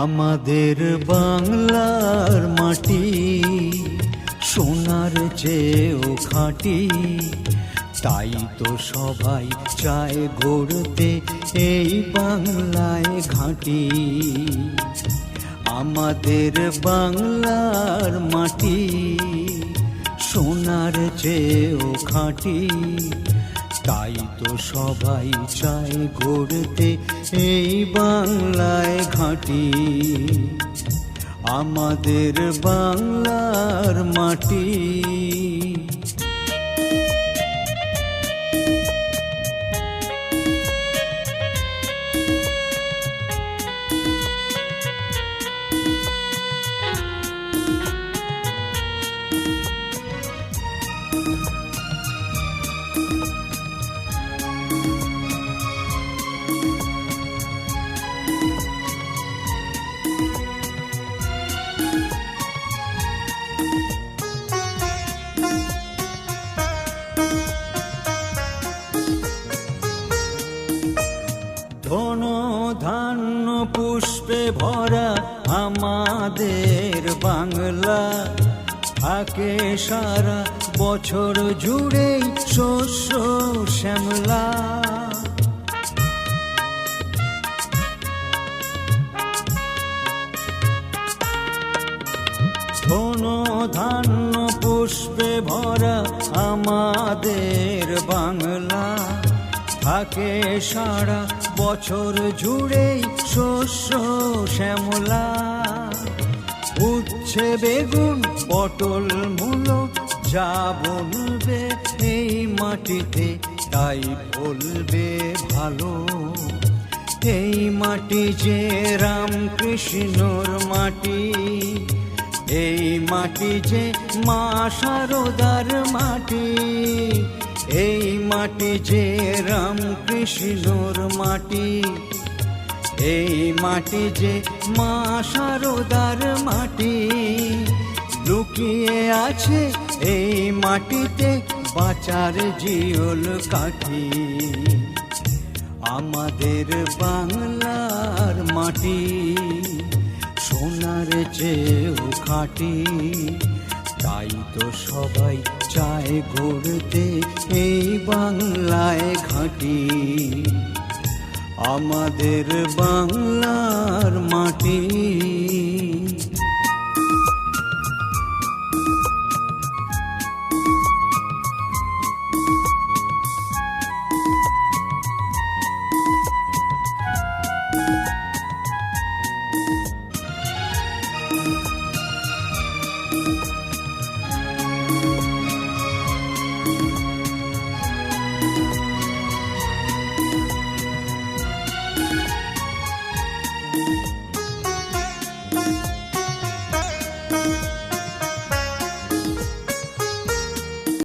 আমাদের বাংলার মাটি, সোনার চেয়েও খাঁটি। তাই তো সবাই চায় গড়তে এই বাংলায় ঘাঁটি। আমাদের বাংলার মাটি, সোনার চেয়েও খাঁটি। তাই তো সবাই চায় গড়তে এই বাংলায় ঘাঁটি। আমাদের বাংলার মাটি। ধন ধান্য পুষ্পে ভরা আমাদের বাংলা। থাকে সারা বছর জুড়েই শস্য শ্যামলা। ধন ধান্য পুষ্পে ভরা আমাদের বাংলা। থাকে সারা বছর জুড়েই শস্য শ্যামলা। উচ্ছে, বেগুন, পটল, মূলো যা বলবে এই মাটিতে, তাই বলবে ভালো। এই মাটি যে রামকৃষ্ণর মাটি, এই মাটি যে মা শারদার মাটি, এই মাটি যে রামকৃষ্ণর মাটি, এই মাটি যে মা শারদার মাটি। লুকিয়ে আছে এই মাটিতে বাঁচার জিওল কাঠি। আমাদের বাংলার মাটি, সোনার চেয়েও খাঁটি। তাই তো সবাই চায় গড়তে এই বাংলায় ঘাঁটি। আমাদের বাংলার মাটি।